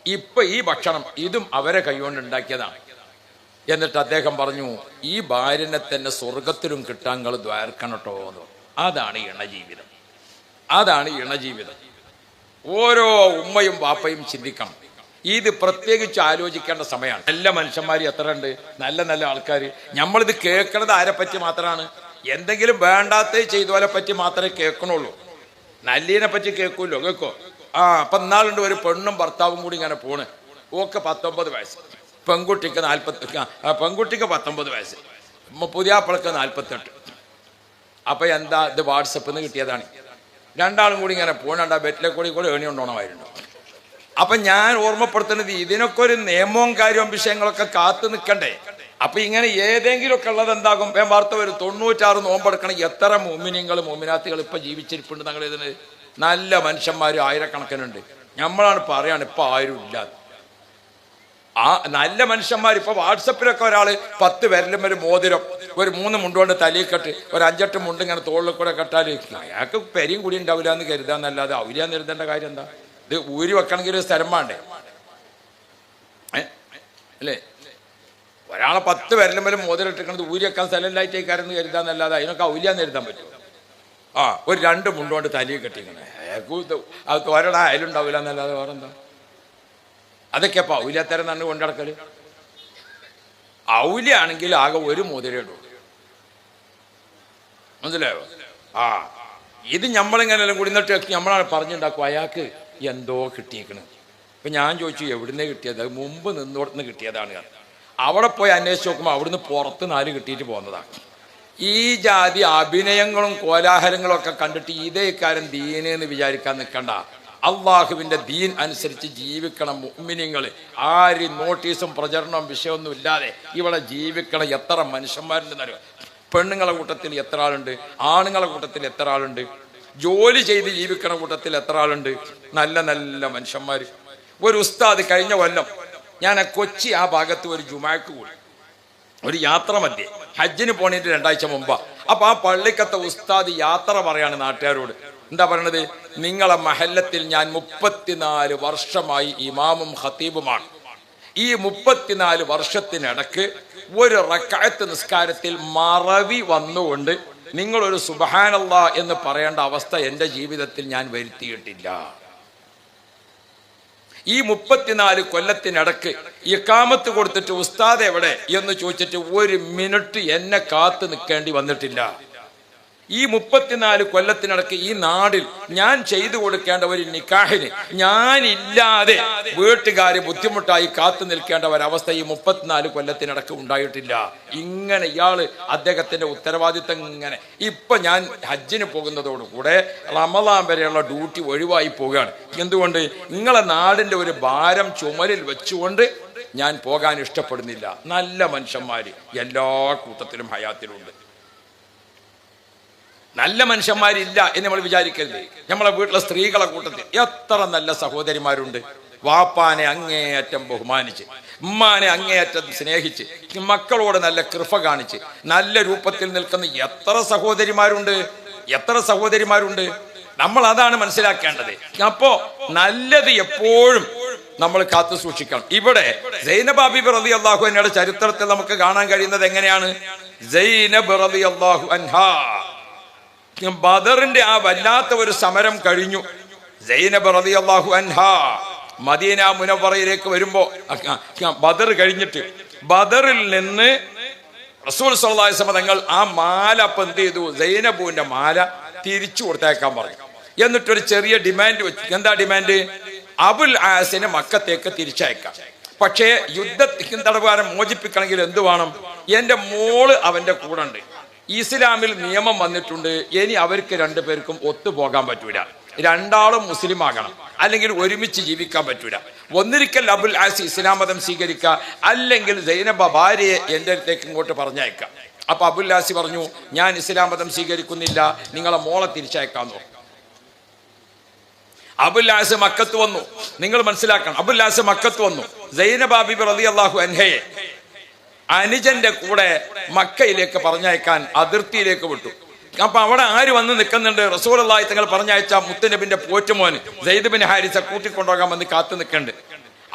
ഇപ്പൊ ഈ ഭക്ഷണം ഇതും അവരെ കൈകൊണ്ട് ഉണ്ടാക്കിയതാണ്. എന്നിട്ട് അദ്ദേഹം പറഞ്ഞു ഈ ഭാര്യനെ തന്നെ സ്വർഗത്തിലും കിട്ടാൻ നിങ്ങൾ ദ്വാർക്കണട്ടോ എന്ന് അതാണ് ഇണജീവിതം. അതാണ് ഇണജീവിതം. ഓരോ ഉമ്മയും വാപ്പയും ചിന്തിക്കണം. ഇത് പ്രത്യേകിച്ച് ആലോചിക്കേണ്ട സമയമാണ്. നല്ല മനുഷ്യന്മാർ എത്ര ഉണ്ട് നല്ല നല്ല ആൾക്കാർ നമ്മളിത് കേൾക്കണത് ആരെ പറ്റി മാത്രമാണ്. എന്തെങ്കിലും വേണ്ടാത്ത ചെയ്തോലെ പറ്റി മാത്രമേ കേൾക്കണുള്ളൂ. നല്ലതിനെ പറ്റി കേൾക്കുമല്ലോ കേൾക്കോ? ആ അപ്പം എന്നാളുണ്ട് ഒരു പെണ്ണും ഭർത്താവും കൂടി ഇങ്ങനെ പോണ്. ഓക്കെ പത്തൊമ്പത് വയസ്സ്. പെൺകുട്ടിക്ക് നാൽപ്പത്തി പെൺകുട്ടിക്ക് പത്തൊമ്പത് വയസ്സ്. പുതിയാപ്പിളക്ക് നാൽപ്പത്തെട്ട് അപ്പൊ എന്താ ഇത് വാട്സപ്പിൽ നിന്ന് കിട്ടിയതാണ്. രണ്ടാളും കൂടി ഇങ്ങനെ പോണണ്ട ബെറ്റിലെ കൂടി കൂടി ഏണി കൊണ്ടോണമായിരുന്നു അപ്പൊ ഞാൻ ഓർമ്മപ്പെടുത്തുന്നത് ഇതിനൊക്കെ ഒരു നിയമവും കാര്യവും വിഷയങ്ങളൊക്കെ കാത്തു നിൽക്കണ്ടേ. അപ്പൊ ഇങ്ങനെ ഏതെങ്കിലുമൊക്കെ ഉള്ളത് എന്താകും? ഞാൻ വാർത്ത വരും. തൊണ്ണൂറ്റാറ് നോമ്പെടുക്കണം എത്ര മോമിനിയങ്ങൾ മോമിനാത്തികൾ ഇപ്പൊ ജീവിച്ചിരിപ്പുണ്ട് ഞങ്ങൾ ഇതിന് നല്ല മനുഷ്യന്മാർ ആയിരക്കണക്കിനുണ്ട്. നമ്മളാണ് പറയാണ് ഇപ്പൊ ആരും ഇല്ല ആ നല്ല മനുഷ്യന്മാർ. ഇപ്പൊ വാട്സപ്പിലൊക്കെ ഒരാൾ പത്ത് വിരലും ഒരു മോതിരം ഒരു മൂന്ന് മുണ്ടുകൊണ്ട് തലയിൽ കെട്ട് ഒരു അഞ്ചെട്ട് മുണ്ട് ഇങ്ങനെ തോളിൽ കൂടെ കെട്ടാൽ അയാൾക്ക് പെരിയും കൂടി ഉണ്ടാവില്ല എന്ന് കരുതാന്നല്ലാതെ ഔര്യാന്ന് കരുതേണ്ട കാര്യം എന്താ? ഇത് ഊരി വെക്കണമെങ്കിൽ ഒരു സ്ഥലം വേണ്ടേ? അല്ലേ? ഒരാളെ പത്ത് വിരലും വരെ മോതിരം ഇട്ടിരിക്കണത് ഊരി വെക്കാൻ സ്ഥലമില്ലായിട്ടേക്കാരെന്ന് കരുതാന്നല്ലാതെ അതിനൊക്കെ ഔര്യാന്ന് കരുതാൻ പറ്റുമോ? ആ ഒരു രണ്ട് മുണ്ടുകൊണ്ട് തലയിൽ കെട്ടിക്കണേ അയാൾക്ക് അത് തോരടാ അയലുണ്ടാവില്ല എന്നല്ലാതെ വേറെന്താ? അതൊക്കെ അപ്പൊ ഔലിയാത്തരം തന്നെ കൊണ്ടിടക്കൽ ഔലിയാണെങ്കിൽ ആകെ ഒരു മുതിരയുള്ളൂ മനസ്സിലായോ? ആ ഇത് നമ്മളിങ്ങനെല്ലാം കൂടി എന്നിട്ട് നമ്മളാണ് പറഞ്ഞുണ്ടാക്കും. അയാൾക്ക് എന്തോ കിട്ടിയേക്കണ്. ഇപ്പൊ ഞാൻ ചോദിച്ചു എവിടുന്ന് കിട്ടിയത്? മുമ്പ് നിന്നോടത്തുനിന്ന് കിട്ടിയതാണ്. അവിടെ പോയി അന്വേഷിച്ച് നോക്കുമ്പോൾ അവിടുന്ന് പുറത്ത് നാല് കിട്ടിയിട്ട് പോകുന്നതാണ് ഈ ജാതി അഭിനയങ്ങളും കോലാഹലങ്ങളും ഒക്കെ കണ്ടിട്ട് ഇതേ കാര്യം ദീനെന്ന് വിചാരിക്കാൻ നിൽക്കണ്ട അള്ളാഹുവിന്റെ ദീൻ അനുസരിച്ച് ജീവിക്കണം മുമ്മിനിങ്ങൾ ആരും നോട്ടീസും പ്രചരണവും വിഷയമൊന്നും ഇല്ലാതെ ഇവിടെ ജീവിക്കണം എത്ര മനുഷ്യന്മാരുണ്ടെന്നറിയോ പെണ്ണുങ്ങളെ കൂട്ടത്തിൽ എത്ര ആളുണ്ട്? ആണുങ്ങളെ കൂട്ടത്തിൽ എത്ര ആളുണ്ട്? ജോലി ചെയ്ത് ജീവിക്കണ കൂട്ടത്തിൽ എത്ര ആളുണ്ട്? നല്ല നല്ല മനുഷ്യന്മാർ ഒരു ഉസ്താദ് കഴിഞ്ഞ കൊല്ലം ഞാൻ ആ കൊച്ചി ആ ഭാഗത്ത് ഒരു ജുമാക്ക് കൂടി ഒരു യാത്ര മധ്യേ. ഹജ്ജിന് പോണേന്റെ രണ്ടാഴ്ച മുമ്പാ. അപ്പൊ ആ പള്ളിക്കത്തെ ഉസ്താദ് യാത്ര പറയാണ് നാട്ടുകാരോട്. എന്താ പറയണത്? നിങ്ങളെ മഹല്ലത്തിൽ ഞാൻ മുപ്പത്തിനാല് വർഷമായി ഇമാമും ഖത്തീബുമാണ്. ഈ മുപ്പത്തിനാല് വർഷത്തിനിടക്ക് ഒരു റക്കായത്ത് നിസ്കാരത്തിൽ മറവി വന്നുകൊണ്ട് നിങ്ങളൊരു സുബഹാനല്ല എന്ന് പറയേണ്ട അവസ്ഥ എന്റെ ജീവിതത്തിൽ ഞാൻ വരുത്തിയിട്ടില്ല. ഈ മുപ്പത്തിനാല് കൊല്ലത്തിനിടക്ക് ഇക്കാമത്ത് കൊടുത്തിട്ട് ഉസ്താദ് എവിടെ? എന്ന് ചോദിച്ചിട്ട് ഒരു മിനിറ്റ് എന്നെ കാത്തു നിൽക്കേണ്ടി വന്നിട്ടില്ല. ഈ മുപ്പത്തിനാല് കൊല്ലത്തിനിടക്ക് ഈ നാടിൽ ഞാൻ ചെയ്തു കൊടുക്കേണ്ട ഒരു നിക്കാഹിന് ഞാനില്ലാതെ വീട്ടുകാര് ബുദ്ധിമുട്ടായി കാത്തു നിൽക്കേണ്ട ഒരവസ്ഥ ഈ മുപ്പത്തിനാല് കൊല്ലത്തിനിടക്ക് ഉണ്ടായിട്ടില്ല. ഇങ്ങനെ ഇയാൾ അദ്ദേഹത്തിന്റെ ഉത്തരവാദിത്തം ഇങ്ങനെ. ഇപ്പൊ ഞാൻ ഹജ്ജിന് പോകുന്നതോടുകൂടെ റമദാൻ വരെയുള്ള ഡ്യൂട്ടി ഒഴിവായി പോവുകയാണ്. എന്തുകൊണ്ട്? നിങ്ങളെ നാടിന്റെ ഒരു ഭാരം ചുമലിൽ വെച്ചുകൊണ്ട് ഞാൻ പോകാൻ ഇഷ്ടപ്പെടുന്നില്ല. നല്ല മനുഷ്യന്മാര് എല്ലാ കൂട്ടത്തിലും ഹയാത്തിലുണ്ട്. നല്ല മനുഷ്യന്മാരില്ല എന്ന് നമ്മൾ വിചാരിക്കരുത്. നമ്മളെ വീട്ടിലെ സ്ത്രീകളെ കൂട്ടത്തിൽ എത്ര നല്ല സഹോദരിമാരുണ്ട്. വാപ്പാനെ അങ്ങേയറ്റം ബഹുമാനിച്ച് ഉമ്മാനെ അങ്ങേയറ്റം സ്നേഹിച്ച് മക്കളോട് നല്ല കൃപ കാണിച്ച് നല്ല രൂപത്തിൽ നിൽക്കുന്ന എത്ര സഹോദരിമാരുണ്ട്. എത്ര സഹോദരിമാരുണ്ട്. നമ്മൾ അതാണ് മനസ്സിലാക്കേണ്ടത്. അപ്പോ നല്ലത് എപ്പോഴും നമ്മൾ കാത്തു സൂക്ഷിക്കണം. ഇവിടെ ജൈനബാബി ബിറബി അള്ളാഹു എന്നയുടെ ചരിത്രത്തിൽ നമുക്ക് കാണാൻ കഴിയുന്നത് എങ്ങനെയാണ്? ജൈനബ് അള്ളാഹു അൻഹാ. ബദറിന്റെ ആ വല്ലാത്ത ഒരു സമരം കഴിഞ്ഞു. സൈനബ് റതി അൻഹാ മദീന മുനവറയിലേക്ക് വരുമ്പോ ബദർ കഴിഞ്ഞിട്ട് ബദറിൽ നിന്ന് റസൂൽ സല്ലാസ്മ തങ്ങൾ ആ മാല അപ്പൊ എന്ത് ചെയ്തു? സൈനബുവിന്റെ മാല തിരിച്ചു കൊടുത്തേക്കാൻ പറഞ്ഞു. എന്നിട്ടൊരു ചെറിയ ഡിമാൻഡ് വെച്ചു. എന്താ ഡിമാൻഡ്? അബുൽ ആസിനെ മക്കത്തേക്ക് തിരിച്ചയക്കാം. പക്ഷേ യുദ്ധത്തിന് തടവുകാരൻ മോചിപ്പിക്കണമെങ്കിൽ എന്ത് വേണം? എന്റെ മോൾ അവന്റെ കൂടെ ഉണ്ട്. ഇസ്ലാമിൽ നിയമം വന്നിട്ടുണ്ട്. ഇനി അവർക്ക് രണ്ടുപേർക്കും ഒത്തുപോകാൻ പറ്റൂല. രണ്ടാളും മുസ്ലിം ആകണം. അല്ലെങ്കിൽ ഒരുമിച്ച് ജീവിക്കാൻ പറ്റൂല. ഒന്നിരിക്കൽ അബുൽ ആസി ഇസ്ലാം മതം സ്വീകരിക്കുക. അല്ലെങ്കിൽ സൈനബ ഭാര്യയെ എന്റെ അടുത്തേക്ക് ഇങ്ങോട്ട് പറഞ്ഞയക്കാം അപ്പൊ അബുൽ ആസി പറഞ്ഞു ഞാൻ ഇസ്ലാം മതം സ്വീകരിക്കുന്നില്ല. നിങ്ങളെ മോളെ തിരിച്ചയക്കാന്ന് ആസ് മക്കത്ത് വന്നു. നിങ്ങൾ മനസ്സിലാക്കണം. അബുല്ലാസ് മക്കത്ത് വന്നു. സൈനബാബി അള്ളാഹു അൻഹയെ അനുജന്റെ കൂടെ മക്കയിലേക്ക് പറഞ്ഞയക്കാൻ അതിർത്തിയിലേക്ക് വിട്ടു. അപ്പൊ അവിടെ ആര് വന്ന് നിൽക്കുന്നുണ്ട്? അള്ളാഹി തങ്ങൾ പറഞ്ഞയച്ച മുത്തനബിന്റെ പോറ്റുമോന് ജയ്ദബിൻ ഹാരിസ കൂട്ടിക്കൊണ്ടുപോകാൻ വന്ന് കാത്തു നിൽക്കുന്നുണ്ട്.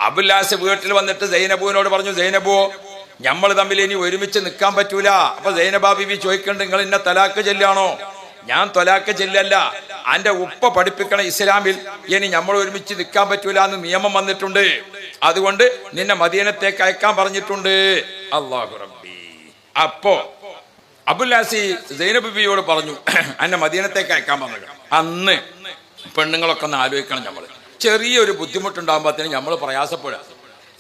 അബുല്ലാസ് വീട്ടിൽ വന്നിട്ട് സൈനബുവിനോട് പറഞ്ഞു സൈനബു നമ്മൾ തമ്മിൽ ഇനി ഒരുമിച്ച് നിൽക്കാൻ പറ്റൂല. അപ്പൊ സൈനബാ ബിബി ചോദിക്കുന്നുണ്ട് നിങ്ങൾ ഇന്നെ തലാക്ക് ചെല്ലാണോ? ഞാൻ തൊലാക്ക് ചെല്ലല്ല. എന്റെ ഉപ്പ പഠിപ്പിക്കണ ഇസ്ലാമിൽ ഇനി നമ്മൾ ഒരുമിച്ച് നിൽക്കാൻ പറ്റൂല എന്ന് നിയമം വന്നിട്ടുണ്ട്. അതുകൊണ്ട് നിന്നെ മദീനത്തേക്ക് അയക്കാൻ പറഞ്ഞിട്ടുണ്ട്. അള്ളാഹു റബ്ബി. അപ്പോ അബുല്ലാസി സൈനബിയോട് പറഞ്ഞു *clears throat* എന്നെ മദീനത്തേക്ക് അയക്കാൻ പറഞ്ഞു അന്ന് പെണ്ണുങ്ങളൊക്കെ ഒന്ന് ആലോചിക്കണം നമ്മൾ ചെറിയൊരു ബുദ്ധിമുട്ടുണ്ടാകുമ്പോഴത്തേന് നമ്മൾ പ്രയാസപ്പെടാം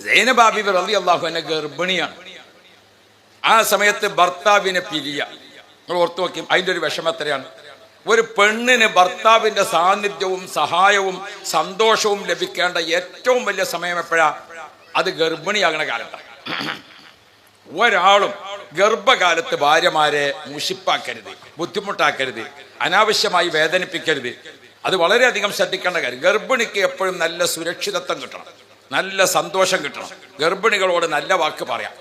സൈനബാബി റബി അള്ളാഹു എന്നെ ഗർഭിണിയാണ്. ആ സമയത്ത് ഭർത്താവിനെ പിരിയ. നിങ്ങൾ ഓർത്തു നോക്കി അതിന്റെ ഒരു വിഷമം എത്രയാണ്? ഒരു പെണ്ണിന് ഭർത്താവിന്റെ സാന്നിധ്യവും സഹായവും സന്തോഷവും ലഭിക്കേണ്ട ഏറ്റവും വലിയ സമയം എപ്പോഴാ? അത് ഗർഭിണിയാകുന്ന കാലത്താണ് ഒരാളും ഗർഭകാലത്ത് ഭാര്യമാരെ മുഷിപ്പാക്കരുത് ബുദ്ധിമുട്ടാക്കരുത് അനാവശ്യമായി വേദനിപ്പിക്കരുത്. അത് വളരെയധികം ശ്രദ്ധിക്കേണ്ട കാര്യം. ഗർഭിണിക്ക് എപ്പോഴും നല്ല സുരക്ഷിതത്വം കിട്ടണം നല്ല സന്തോഷം കിട്ടണം. ഗർഭിണികളോട് നല്ല വാക്ക് പറയാം.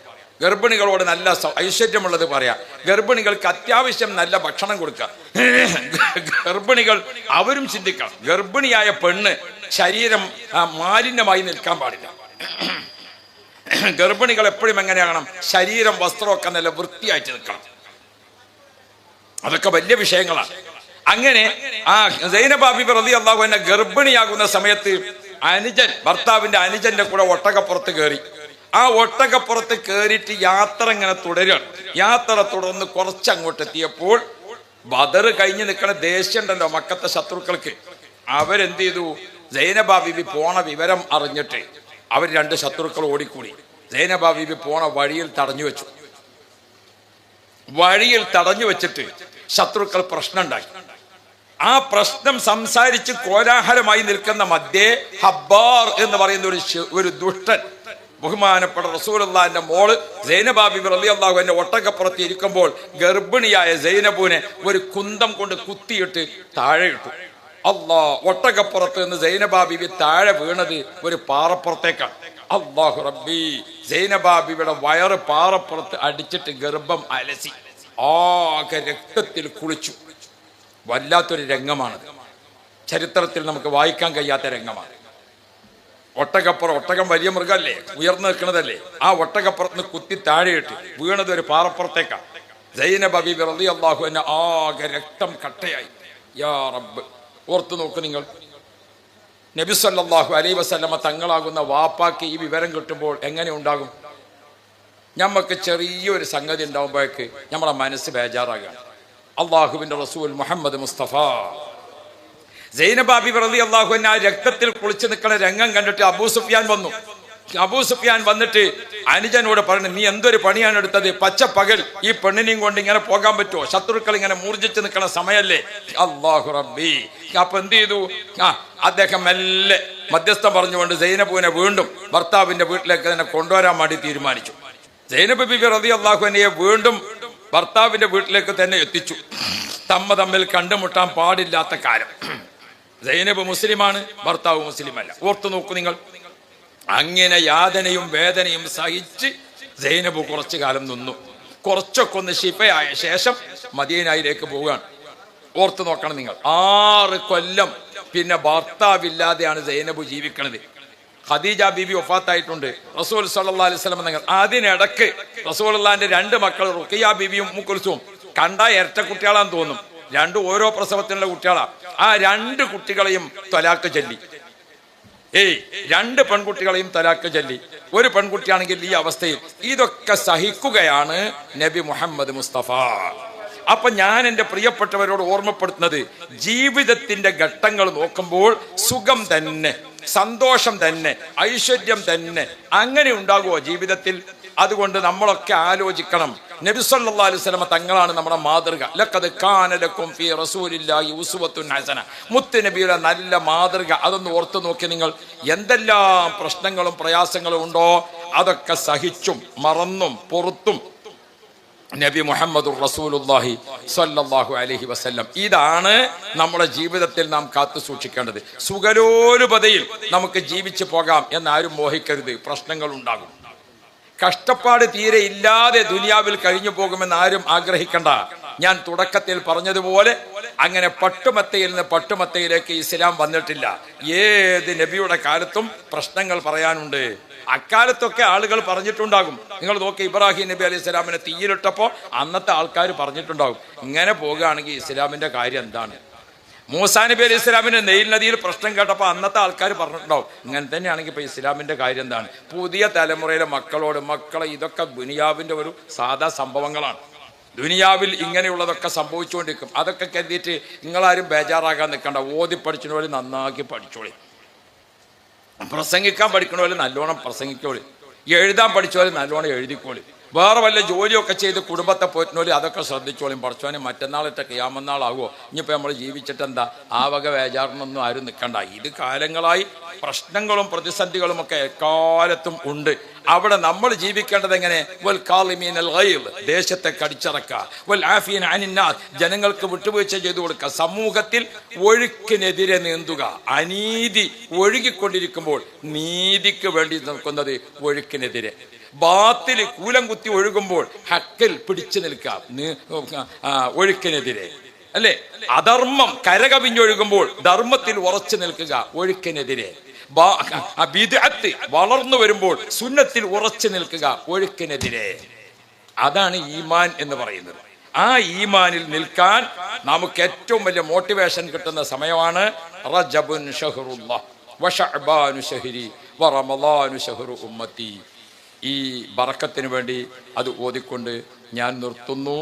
ഗർഭിണികളോട് നല്ല ഐശ്വര്യമുള്ളത് പറയാം. ഗർഭിണികൾക്ക് അത്യാവശ്യം നല്ല ഭക്ഷണം കൊടുക്കുക ഗർഭിണികൾ അവരും ചിന്തിക്കണം. ഗർഭിണിയായ പെണ്ണ് ശരീരം മാലിന്യമായി നിൽക്കാൻ പാടില്ല. ഗർഭിണികൾ എപ്പോഴും എങ്ങനെയാകണം? ശരീരം വസ്ത്രമൊക്കെ നല്ല വൃത്തിയായിട്ട് നിൽക്കണം. അതൊക്കെ വലിയ വിഷയങ്ങളാണ് അങ്ങനെ ആ സൈനബാബി പ്രതി അള്ളാഹു എന്നെ ഗർഭിണിയാകുന്ന സമയത്ത് അനുജൻ ഭർത്താവിന്റെ അനുജന്റെ കൂടെ ഒട്ടകപ്പുറത്ത് കയറി ആ ഒട്ടകപ്പുറത്ത് കയറിയിട്ട് യാത്ര ഇങ്ങനെ തുടരുകയാണ്. യാത്ര തുടർന്ന് കുറച്ചങ്ങോട്ട് എത്തിയപ്പോൾ ബദർ കഴിഞ്ഞ് നിൽക്കുന്ന ദേഷ്യമുണ്ടല്ലോ മക്കത്തെ ശത്രുക്കൾക്ക്. അവരെന്ത് ചെയ്തു? സൈനബാ ബിബി പോണ വിവരം അറിഞ്ഞിട്ട് അവർ രണ്ട് ശത്രുക്കൾ ഓടിക്കൂടി. സൈനബാ ബിബി പോണ വഴിയിൽ തടഞ്ഞു വെച്ചു. വഴിയിൽ തടഞ്ഞു വെച്ചിട്ട് ശത്രുക്കൾ പ്രശ്നമുണ്ടായി. ആ പ്രശ്നം സംസാരിച്ച് കോലാഹലമായി നിൽക്കുന്ന മധ്യേ ഹബ്ബാർ എന്ന് പറയുന്ന ഒരു ഒരു ദുഷ്ടൻ ബഹുമാനപ്പെട്ട റസൂലുള്ളാന്റെ മോൾ സൈനബാബി റലി അള്ളാഹു എന്റെ ഒട്ടകപ്പുറത്ത് ഇരിക്കുമ്പോൾ ഗർഭിണിയായ സൈനബുവിനെ ഒരു കുന്തം കൊണ്ട് കുത്തിയിട്ട് താഴെ ഇട്ടു. അള്ളാ ഒട്ടകപ്പുറത്ത് നിന്ന് സൈനബാബിബി താഴെ വീണത് ഒരു പാറപ്പുറത്തേക്കാണ്. അള്ളാഹു റബ്ബി സൈനബാബിയുടെ വയറ് പാറപ്പുറത്ത് അടിച്ചിട്ട് ഗർഭം അലസി. ആകെ രക്തത്തിൽ കുളിച്ചു. വല്ലാത്തൊരു രംഗമാണത്. ചരിത്രത്തിൽ നമുക്ക് വായിക്കാൻ കഴിയാത്ത രംഗമാണ്. ഒട്ടകപ്പുറം ഒട്ടകം വലിയ മൃഗമല്ലേ ഉയർന്നു നിൽക്കുന്നതല്ലേ? ആ ഒട്ടകപ്പുറത്ത് കുത്തി താഴെയിട്ട് വീണത് ഒരു പാറപ്പുറത്തേക്കാണ് ജൈനബ് റളി അള്ളാഹു എന്നെ ആകെ രക്തം കട്ടയായി. യാ റബ്ബ് ഓർത്തു നോക്ക് നിങ്ങൾ. നബി സല്ലല്ലാഹു അലൈഹി വസല്ലമ തങ്ങളാകുന്ന വാപ്പാക്ക് ഈ വിവരം കിട്ടുമ്പോൾ എങ്ങനെ ഉണ്ടാകും? ഞമ്മക്ക് ചെറിയൊരു സംഗതി ഉണ്ടാകുമ്പോഴേക്ക് നമ്മളെ മനസ്സ് ബേജാറാകുകയാണ് അള്ളാഹുവിന്റെ റസൂൽ മുഹമ്മദ് മുസ്തഫ സൈനബാബി പ്രതി അള്ളാഹു ആ രക്തത്തിൽ കുളിച്ചു നിൽക്കുന്ന രംഗം കണ്ടിട്ട് അബൂ സുഫിയാൻ വന്നു. അബൂ സുഫിയാൻ വന്നിട്ട് അനുജനോട് പറഞ്ഞു നീ എന്തൊരു പണിയാണ് എടുത്തത്? പച്ച പകൽ ഈ പെണ്ണിനെയും കൊണ്ട് ഇങ്ങനെ പോകാൻ പറ്റുമോ? ശത്രുക്കൾ ഇങ്ങനെ മൂർജിച്ച് നിൽക്കുന്ന സമയല്ലേ അള്ളാഹു റബ്ബി. അപ്പൊ എന്ത് ചെയ്തു? ആ അദ്ദേഹം മെല്ലെ മധ്യസ്ഥം പറഞ്ഞുകൊണ്ട് സൈനബുവിനെ വീണ്ടും ഭർത്താവിന്റെ വീട്ടിലേക്ക് തന്നെ കൊണ്ടുവരാൻ വേണ്ടി തീരുമാനിച്ചു. സൈനബ് ബിബി റതി അള്ളാഹുവിനെ വീണ്ടും ഭർത്താവിന്റെ വീട്ടിലേക്ക് തന്നെ എത്തിച്ചു. തമ്മ തമ്മിൽ കണ്ടുമുട്ടാൻ പാടില്ലാത്ത കാലം. സൈനബ് മുസ്ലിമാണ് ഭർത്താവ് മുസ്ലിം അല്ല ഓർത്തു നോക്കൂ നിങ്ങൾ. അങ്ങനെ യാതനയും വേദനയും സഹിച്ച് സൈനബ് കുറച്ചു കാലം നിന്നു. കുറച്ചൊക്കെ ഒന്ന് ശിഫയായ ശേഷം മദീനായിലേക്ക് പോവുകയാണ്. ഓർത്തു നോക്കണം നിങ്ങൾ. ആറ് കൊല്ലം പിന്നെ ഭർത്താവില്ലാതെയാണ് സൈനബ് ജീവിക്കണത്. ഖദീജ ബീബി ഒഫാത്തായിട്ടുണ്ട് റസൂൽ സല്ലാ അലൈഹി സ്വലം നിങ്ങൾ അതിനിടക്ക് റസൂൽ അള്ളാന്റെ രണ്ട് മക്കൾ റുക്കിയ ബിബിയും മുക്കുൽസും കണ്ട ഇരട്ട കുട്ടികളാന്ന് തോന്നും. രണ്ടും ഓരോ പ്രസവത്തിനുള്ള കുട്ടികളാണ് ആ രണ്ട് കുട്ടികളെയും തൊലാക്ക് ചൊല്ലി. ഏയ് രണ്ട് പെൺകുട്ടികളെയും തലാക്ക് ചൊല്ലി. ഒരു പെൺകുട്ടിയാണെങ്കിൽ ഈ അവസ്ഥയിൽ ഇതൊക്കെ സഹിക്കുകയാണ് നബി മുഹമ്മദ് മുസ്തഫ. അപ്പൊ ഞാൻ എന്റെ പ്രിയപ്പെട്ടവരോട് ഓർമ്മപ്പെടുത്തുന്നത് ജീവിതത്തിന്റെ ഘട്ടങ്ങൾ നോക്കുമ്പോൾ സുഖം തന്നെ സന്തോഷം തന്നെ ഐശ്വര്യം തന്നെ അങ്ങനെ ഉണ്ടാകുമോ ജീവിതത്തിൽ? അതുകൊണ്ട് നമ്മളൊക്കെ ആലോചിക്കണം. നബി സല്ലല്ലാഹു അലൈഹി വസല്ലമ തങ്ങളാണ് നമ്മുടെ മാതൃക. ലക്കത് കാന ലക്കും ഫീ റസൂലില്ലാഹി ഉസ്വത്തുൻ ഹസന. മുത്ത് നബിയുടെ നല്ല മാതൃക. അതൊന്ന് ഓർത്തു നോക്കി നിങ്ങൾ എന്തെല്ലാം പ്രശ്നങ്ങളും പ്രയാസങ്ങളും ഉണ്ടോ? അതൊക്കെ സഹിച്ചും മറന്നും പുറത്തും നബി മുഹമ്മദ് റസൂലുല്ലാഹി സ്വല്ലല്ലാഹു അലഹി വസല്ലം. ഇതാണ് നമ്മുടെ ജീവിതത്തിൽ നാം കാത്തു സൂക്ഷിക്കേണ്ടത്. സുഖലോലുപതയിൽ നമുക്ക് ജീവിച്ചു പോകാം എന്നാരും മോഹിക്കരുത്. പ്രശ്നങ്ങൾ ഉണ്ടാകും. കഷ്ടപ്പാട് തീരെ ഇല്ലാതെ ദുനിയാവിൽ കഴിഞ്ഞു പോകുമെന്ന് ആരും ആഗ്രഹിക്കണ്ട. ഞാൻ തുടക്കത്തിൽ പറഞ്ഞതുപോലെ അങ്ങനെ പട്ടുമത്തയിൽ നിന്ന് പട്ടുമത്തയിലേക്ക് ഇസ്ലാം വന്നിട്ടില്ല. ഏത് നബിയുടെ കാലത്തും പ്രശ്നങ്ങൾ പറയാനുണ്ട്. അക്കാലത്തൊക്കെ ആളുകൾ പറഞ്ഞിട്ടുണ്ടാകും. നിങ്ങൾ നോക്കി ഇബ്രാഹിം നബി അലൈഹി സ്വലാമിനെ തീയിലിട്ടപ്പോൾ അന്നത്തെ ആൾക്കാർ പറഞ്ഞിട്ടുണ്ടാകും. ഇങ്ങനെ പോകുകയാണെങ്കിൽ ഇസ്ലാമിന്റെ കാര്യം എന്താണ്? മൂസാ നബി അലൈഹി ഇസ്ലാമിന്റെ നെയിൽ നദിയിൽ പ്രശ്നം കേട്ടപ്പോൾ അന്നത്തെ ആൾക്കാർ പറഞ്ഞിട്ടുണ്ടാവും ഇങ്ങനെ തന്നെയാണെങ്കിൽ ഇപ്പൊ ഇസ്ലാമിന്റെ കാര്യം എന്താണ്? പുതിയ തലമുറയിലെ മക്കളോട് മക്കളെ ഇതൊക്കെ ദുനിയാവിന്റെ ഒരു സാധാ സംഭവങ്ങളാണ്. ദുനിയാവിൽ ഇങ്ങനെയുള്ളതൊക്കെ സംഭവിച്ചുകൊണ്ടിരിക്കും. അതൊക്കെ കരുതിയിട്ട് നിങ്ങളാരും ബേജാറാകാൻ നിൽക്കണ്ട. ഓതി പഠിച്ചവർ നന്നാക്കി പഠിച്ചോളി. പ്രസംഗിക്കാൻ പഠിക്കണ നല്ലോണം പ്രസംഗിക്കോളി. എഴുതാൻ പഠിച്ചോളി നല്ലോണം എഴുതിക്കോളി. വേറെ വല്ല ജോലിയൊക്കെ ചെയ്ത് കുടുംബത്തെ പോറ്റിനോലി അതൊക്കെ ശ്രദ്ധിച്ചോളും. പഠിച്ചോനെ മറ്റന്നാളിട്ട് ക്യാമന്നാളാകുമോ ഇനിയിപ്പോൾ നമ്മൾ ജീവിച്ചിട്ട് എന്താ ആ വക വേജാറിനൊന്നും ആരും നിൽക്കണ്ട ഇത് കാലങ്ങളായി പ്രശ്നങ്ങളും പ്രതിസന്ധികളും ഒക്കെ എക്കാലത്തും ഉണ്ട്. അവിടെ നമ്മൾ ജീവിക്കേണ്ടത് എങ്ങനെ? വൽ ഗൈർ ദേശത്തെ കടിച്ചറക്കുക വൽ ആഫീൻ അനിന്നാസ് ജനങ്ങൾക്ക് വിട്ടുവീഴ്ച ചെയ്തു കൊടുക്കുക സമൂഹത്തിൽ ഒഴുക്കിനെതിരെ നീന്തുക. അനീതി ഒഴുകിക്കൊണ്ടിരിക്കുമ്പോൾ നീതിക്ക് വേണ്ടി നിൽക്കുന്നത് ഒഴുക്കിനെതിരെ. ബാത്തിൽ കൂലം കുത്തി ഒഴുകുമ്പോൾ ഹക്കിൽ പിടിച്ചു നിൽക്കാം. ഒഴുക്കിനെതിരെ. അല്ലേ? അധർമ്മം കരകവിഞ്ഞൊഴുകുമ്പോൾ ധർമ്മത്തിൽ ഉറച്ചു നിൽക്കുക ഒഴുക്കിനെതിരെ. വളർന്നു വരുമ്പോൾ സുന്നത്തിൽ ഉറച്ചു നിൽക്കുക ഒഴുക്കിനെതിരെ. അതാണ് ഈമാൻ എന്ന് പറയുന്നത്. ആ ഈമാനിൽ നിൽക്കാൻ നമുക്ക് ഏറ്റവും വലിയ മോട്ടിവേഷൻ കിട്ടുന്ന സമയമാണ് റജബുൻ ഷഹറുല്ലാഹ് വഷഅബാനു ഷഹരി വറമളാനു ഷഹറു ഉമ്മത്തി. ഈ ബറക്കത്തിന് വേണ്ടി അത് ഓതിക്കൊണ്ട് ഞാൻ നിർത്തുന്നു.